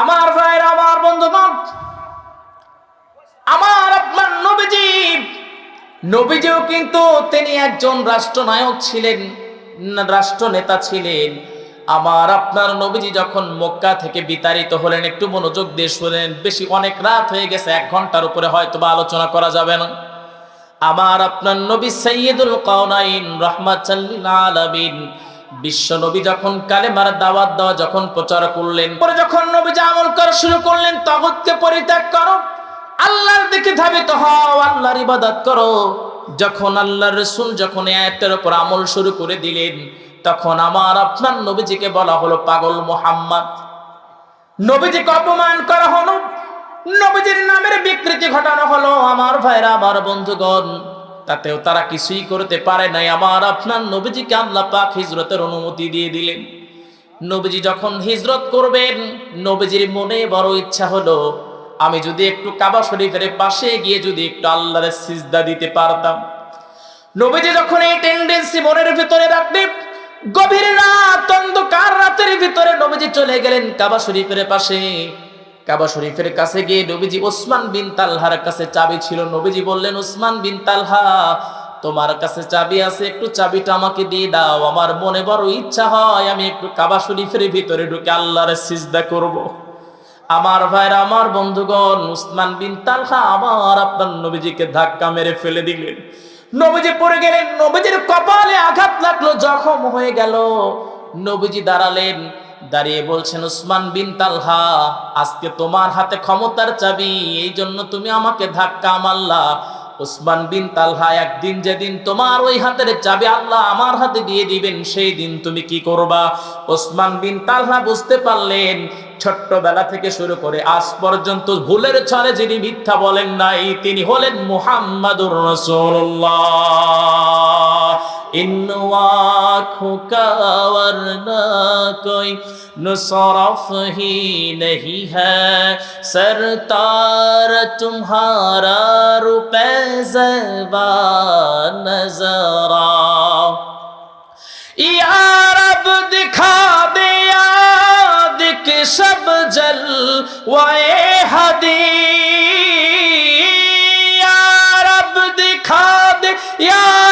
আমার ভাইয়ের, আমার বন্ধুগণ আমার আপনার নবীজি। নবীজিও কিন্তু তিনি একজন রাষ্ট্রনায়ক ছিলেন, রাষ্ট্রনেতা ছিলেন। আমার আপনার নবীজি যখন মক্কা থেকে বিতাড়িত হলেন, একটু মনোযোগ দিয়ে শুনেন, বেশি অনেক রাত হয়ে গেছে, এক ঘণ্টার উপরে হয়তো বা আলোচনা করা যাবে না। আমার আপনার নবী সৈয়দুল কাউনাইন রহমাতুল্লিল আলামিন বিশ্ব নবী যখন কালেমার দাওয়াত দেওয়া যখন প্রচার করলেন, পরে যখন নবীজি আমল করা শুরু করলেন তাগুতকে পরিত্যাগ করো, আল্লাহর দিকে ধাবিত হও, আল্লাহর ইবাদত করো। যখন আল্লাহর রসুল যখন আয়াতের উপর আমল শুরু করে দিলেন, তখন আমার আপনার নবীজিকে বলা হলো পাগল মোহাম্মদ। নবীজিকে অপমান করা হলো, নবীজির নামের বিকৃতি ঘটানো হলো। আমার ভাইরা, আমার বন্ধুগণ তাতেও তারা কিছুই করতে পারে নাই। আমার আপনার নবীজিকে আল্লাহ পাক হিজরতের অনুমতি দিয়ে দিলেন। নবীজি যখন হিজরত করবেন, নবীজির মনে বড় ইচ্ছা হলো, আমি যদি একটু কাবা শরীফের পাশে গিয়ে যদি একটু আল্লাহর সিজদা দিতে পারতাম। নবীজি যখন এই টেন্ডেন্সি মনের ভিতরে রাখলেন গভীর রাত, অন্ধকার রাতের ভিতরে নবীজি চলে গেলেন কাবা শরীফের পাশে। কাবা শরীফের কাছে গিয়ে নবীজি ওসমান বিন তালহার কাছে চাবি ছিল। নবীজি বললেন, ওসমান বিন তালহা, তোমার কাছে চাবি আছে, একটু চাবিটা আমাকে দিয়ে দাও। আমার মনে বড় ইচ্ছা হয় আমি একটু কাবা শরীফের ভিতরে ঢুকে আল্লাহর সিজদা করব। আমার ভাইরা, আমার বন্ধুগণ উসমান বিন তালহা আমার আপনার নবীজিকে ধাক্কা মেরে ফেলে দিলেন। নবীজি পড়ে গেলেন, নবীজির কপালে আঘাত লাগল, জখম হয়ে গেল। নবীজি দাঁড়ালেন দাঁড়িয়ে বলছেন, উসমান বিন তালহা, আজকে তোমার হাতে ক্ষমতার চাবি, এই জন্য তুমি আমাকে ধাক্কা মাল্লা উসমান বিন তালহা, একদিন যেদিন তোমার ওই হাতের চাবি আল্লাহ আমার হাতে দিয়ে দিবেন, সেই দিন তুমি কি করবা? উসমান বিন তালহা বুঝতে পারলেন, ছোট্টবেলা থেকে শুরু করে আজ পর্যন্ত ভুলের ছলে যিনি মিথ্যা বলেন নাই, তিনি হলেন মুহাম্মাদুর রসুল্লাহ ইন্নুয়া খোকাওয়ার না کوئی نصرف ہی نہیں ہے سرطار تمہارا روپے زبا نظر یا رب دکھا دیا یاد شب جل و اے حدی یا رب دکھا دیا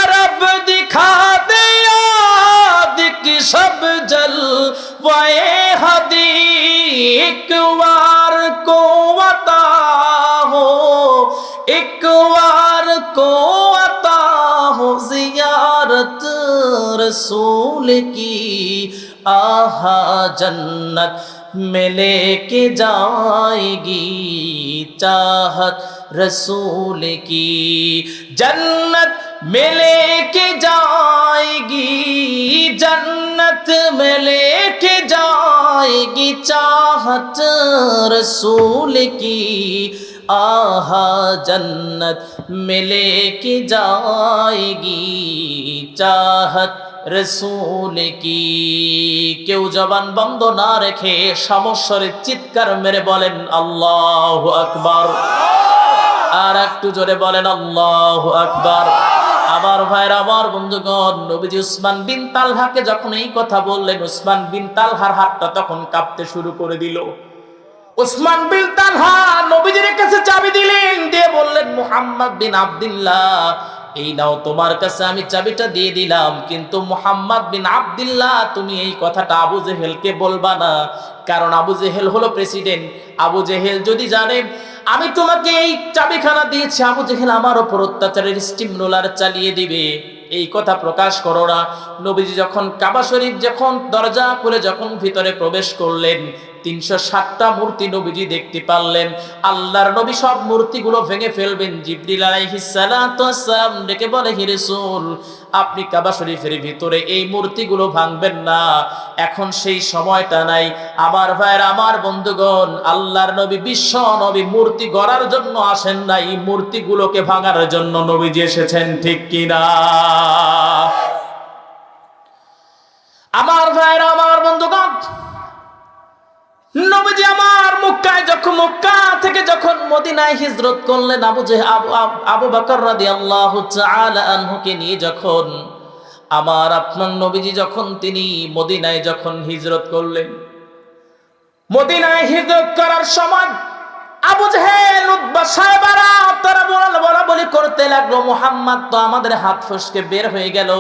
एक बार को अता हो, एक बार को अता हो, जियारत रसूल की। आहा, जन्नत में लेके जाएगी चाहत रसूल की। जन्नत में लेके जाएगी ذات রসুল কি আহা জন্নত মেলে কি যায়গি? চাহত রসুল কি? কেউ জবান বন্ধ না রেখে সমস্যরে চিৎকার মেরে বলেন, আল্লাহ আকবার। আর একটু জোরে বলেন, আল্লাহ আকবার। আমার ভাইয়ের আমার বন্ধুগণ, নবীজি উসমান বিন তালহাকে যখন এই কথা বললেন, উসমান বিন তালহার হাতটা তখন কাঁপতে শুরু করে দিল। উসমান বিন তালহা নবীজির কাছে চাবি দিলেন, দিয়ে বললেন, মুহাম্মদ বিন আব্দুল্লাহ এই নাও, তোমার কাছে আমি চাবিটা দিয়ে দিলাম, কিন্তু মোহাম্মদ বিন আব্দুল্লাহ, তুমি এই কথাটা আবু জেহেলকে বলবা না। কারণ আবু জেহেল হলো প্রেসিডেন্ট। আবু জেহেল যদি জানে, আমি তোমাকে এই চাবিখানা দিয়েছি, আবু জেহেল আমার ওপর অত্যাচারের স্টিম রোলার চালিয়ে দিবে। এই কথা প্রকাশ করো না। নবীজি যখন কাবা শরীফ যখন দরজা খুলে যখন ভিতরে প্রবেশ করলেন, তিনশো সাতটা মূর্তি নবীজি দেখতে পারলেন। আল্লাহর নবী সব মূর্তিগুলো ভেঙে ফেলবেন। জিবরিল আলাইহিসসালাম ডেকে বলে, হে রাসূল আপনি কাবা শরীফের ভিতরে এই মূর্তিগুলো ভাঙবেন না। এখন সেই সময়টা নাই। আমার ভাইয়ের, আমার বন্ধুগণ, আল্লাহর নবী, বিশ্ব নবী মূর্তি গড়ার জন্য আসেন নাই মূর্তিগুলোকে ভাঙার জন্য নবীজি এসেছেন, ঠিক কিনা? আমার ভাইয়ের, আমার বন্ধুগণ মক্কায় যখন, মক্কা থেকে যখন মদিনায় হিজরত করলেন আবু জে আবু বকর রাদিয়াল্লাহু তাআলা আনহুকে নিয়ে যখন, আমার আপনার নবীজি যখন তিনি মদিনায় যখন হিজরত করলেন, মদিনায় হিজরত করার সময় আবু জাহেল, উতবা সাহেবারা তারা বলা বলা বলি করতে লাগল, মোহাম্মদ, তো আমাদের হাত ফসকে বের হয়ে গেল,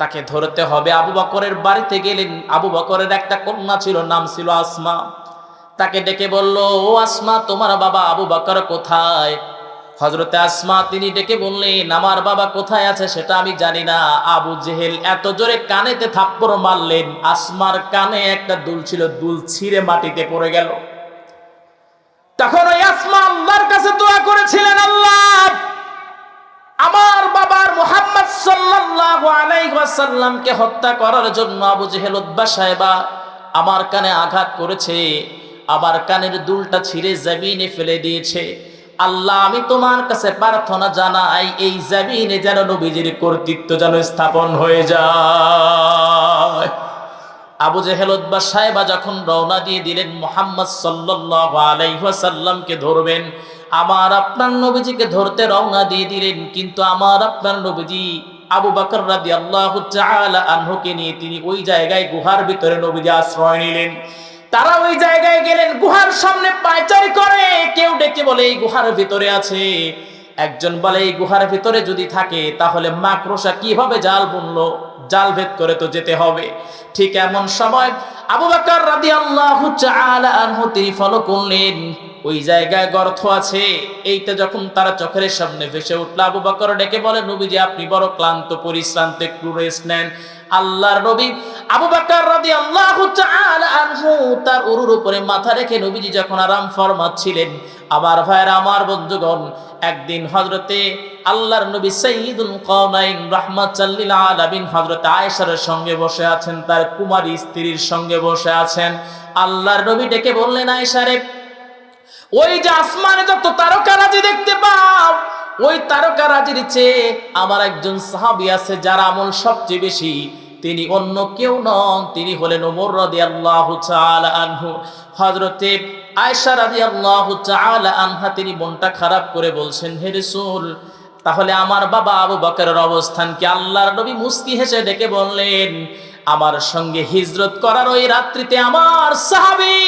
তাকে ধরতে হবে। আবু বকরের বাড়িতে গেলেন, আবু বকরের একটা কন্যা ছিল, নাম ছিল আসমা। তাকে ডেকে বলল, ও আসমা, তোমার বাবা আবু বকর কোথায়? হজরতে আসমা, তিনি ডেকে বললেন, আমার বাবা কোথায় আছে সেটা আমি জানি না। আবু জেহেল এত জোরে কানেতে থাপ্পড় মারলেন। আসমার কানে একটা দুল ছিল, দুল ছিঁড়ে মাটিতে পড়ে গেল। তখন ওই আসমা আল্লাহর কাছে দোয়া করেছিলেন, আল্লাহ, আমার বাবার মুহাম্মদ সাল্লাল্লাহু আলাইহি ওয়াসাল্লামকে হত্যা করার জন্য আবু জেহেল উতবা সাহেবা আমার কানে আঘাত করেছে। আমার কানের দুলটা ছিঁড়ে জমিনে ফেলে দিয়েছে। আল্লাহ, আমি তোমার কাছে প্রার্থনা জানাই, এই জমিনে যেন নবীজির কর্তৃত্ব যেন স্থাপন হয়ে যায়। আবু জেহেল উতবা সাহেবা যখন রওনা দিয়ে দিলেন, মোহাম্মদ সাল্লাল্লাহু আলাইহি ওয়াসাল্লামকে ধরবেন, আমার আপনার নবীজিকে ধরতে রওনা দিয়ে দিলেন, কিন্তু আমার আপনার নবীজি আবু বকর রাদিয়াল্লাহু তাআলা আনহুকে নিয়ে তিনি ওই জায়গায় গুহার ভিতরে নবীজি আশ্রয় নিলেন। তারা ওই জায়গায় গেলেন, গুহার সামনে পায়চারি করে। কেউ ডেকে বলে, এই গুহার ভিতরে আছে। একজন বলে, এই গুহার ভিতরে যদি থাকে, তাহলে মাকড়সা কীভাবে জাল বুনলো? জাল ভেদ করে তো যেতে হবে। ঠিক এমন সময় আবু বকর রাদিয়াল্লাহু তাআলা আনহু তিনি ফলো করলেন। ওই জায়গায় গর্ত আছে। এইটা যখন তারা চোখের সামনে ভেসে উঠল, আবু বকর ডেকে বলে, নবীজি, আপনি বড় ক্লান্ত, পরিশ্রান্ত, একটু রেস্ট নেন। আল্লাহর নবী আবু বকর তাআলা আনহু তার উরুর উপরে মাথা রেখে নবীজি যখন আরাম ফরমাচ্ছিলেন, আমার ভাইয়ের, আমার বন্ধুগণ, একদিন আল্লাহর নবী কওনাইন আলামিন হযরত আয়েশার সঙ্গে বসে আছেন, তার কুমারী স্ত্রীর সঙ্গে বসে আছেন। আল্লাহর নবী ডেকে বললেন আয়েশারে ওই যে আসমানে যত তারকারাজি দেখতে পাও, ওই তারকারাজির চেয়ে আমার একজন সাহাবী আছে, যার আমল সবচেয়ে বেশি তিনি অন্য কেউ নন, তিনি হলেন ওমর রাদি আল্লাহ আনহু। হজরতে আয়সা রাজি আল্লাহ আনহা তিনি মনটা খারাপ করে বলছেন, হে রাসূল, তাহলে আমার বাবা আবু বকরের অবস্থান কি আল্লাহর নবী মুস্কি হেসে ডেকে বললেন, আমার সঙ্গে হিজরত করার ওই রাত্রিতে আমার সাহাবী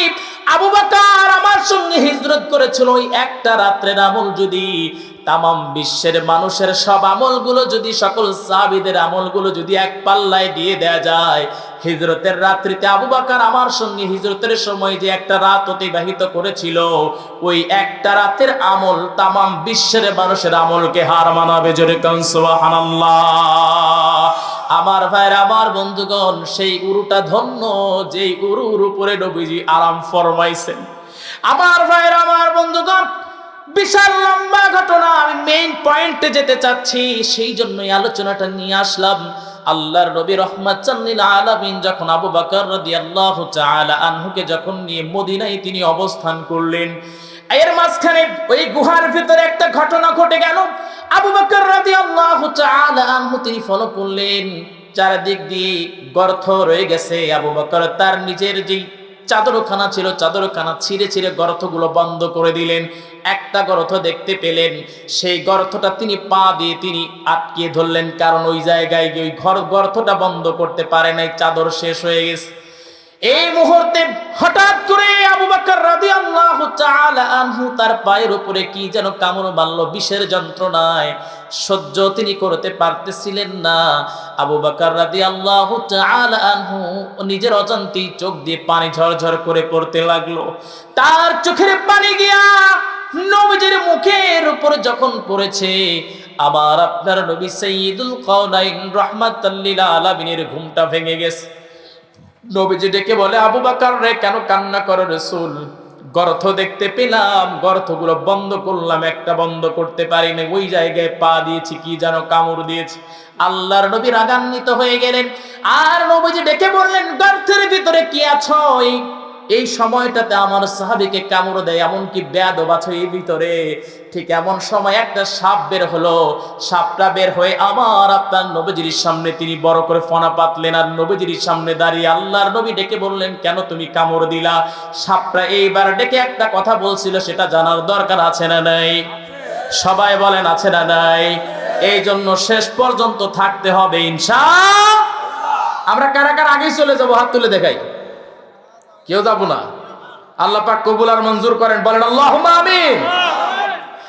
আবু বকর আমার সঙ্গে হিজরত করেছিল ওই একটা রাত্রের আমল যদি, তামাম বিশ্বের মানুষের সব আমলগুলো যদি, সকল সাহাবীদের আমলগুলো যদি এক পাল্লায় দিয়ে দেয়া যায়, হিজরতের রাত্রিতে আবু বকর আমার সঙ্গে হিজরতের সময় যে একটা রাত অতিবাহিত করেছিল, ওই একটা রাতের আমল তামাম বিশ্বের মানুষের আমলকে হার মানাবে জোরে কান, সুবহানাল্লাহ। আমার ভাইয়ের আমার বন্ধুগণ, সেই উরুটা ধন্য, যেই উরুর উপরে নবীজি আরাম ফরমাইছেন। আমার ভাইয়ের আমার বন্ধুগণ, বিশাল লম্বা ঘটনা, আমি মেইন পয়েন্টে যেতে চাচ্ছি, সেই জন্যই আলোচনাটা নিয়ে আসলাম। আল্লাহর নবী রহমাত চান্নিল আলামিন যখন আবু বকর রাদিয়াল্লাহু তাআলা আনহুকে যখন নিয়ে মদিনায় তিনি অবস্থান করলেন এর মাঝখানে ওই গুহার ভিতরে একটা ঘটনা ঘটে গেল। আবু বকর রাদিয়াল্লাহু তাআলা আনহু তিনি ফলো করলেন। চারদিক দিয়ে গর্ত রয়ে গেছে। আবু বকর তার নিজের যেই চাদরখানা ছিল, চাদরখানা ছিঁড়ে ছিঁড়ে গর্তগুলো বন্ধ করে দিলেন। একটা গর্ত দেখতে পেলেন। সেই গর্তটা তিনি পা দিয়ে তিনি আটকে ধরলেন। কারণ ওই জায়গায় গিয়ে ওই ঘর, গর্তটা বন্ধ করতে পারে নাই। চাদর শেষ হয়ে গেছে। এই মুহূর্তে হঠাৎ করে আবু বকর রাদিয়াল্লাহু তাআলা আনহু তার পায়ের উপরে কি যেন কামড় মারলো, বিষের যন্ত্রণায়। সহ্য তিনি করতে পারতেছিলেন না। আবু বকর রাদিয়াল্লাহু তাআলা আনহু নিজের অজান্তেই চোখ দিয়ে পানি ঝরঝর করে পড়তে লাগল। তার চোখের পানি গিয়া নবীজির মুখের উপর যখন পড়েছে, আবার আপনার নবী সাইয়্যিদুল কাওনাইন রাহমাতাল্লিল আলামিনের ঘুমটা ভেঙে গেছে। নবীজি ডেকে বলে, আবু বাকার রে, কেন কান্না করে রসুল? গর্থ দেখতে পেলাম গর্থগুলো বন্ধ করলাম, একটা বন্ধ করতে পারিনি। ওই জায়গায় পা দিয়েছি, কি যেন কামড় দিয়েছি। আল্লাহর নবী রাগান্বিত হয়ে গেলেন। আর নবীজি ডেকে বললেন গর্থের ভিতরে কি আছো? এই সময়টাতে আমার সাহাবিকে কামড় দেয়, এমনকি ব্যাদ বাছো এই ভিতরে। ঠিক এমন সময় একটা সাপ বের হলো। সাপটা বের হয়ে আমার আপনার নবীজির সামনে তিনি বড় করে ফনা পাতলেন আর নবীজির সামনে দাঁড়িয়ে আল্লাহর নবী ডেকে বললেন, কেন তুমি কামড় দিলা? সাপটা এইবার ডেকে একটা কথা বলছিল, সেটা জানার দরকার আছে না নাই? সবাই বলেন, আছে না নাই? এই জন্য শেষ পর্যন্ত থাকতে হবে, ইনশা আমরা কারা কারা আগেই চলে যাব? হাত তুলে দেখাই। কেউ যাব না। আল্লাহ পাক কবুল আর মঞ্জুর করেন। বলেন আল্লাহ আমিন।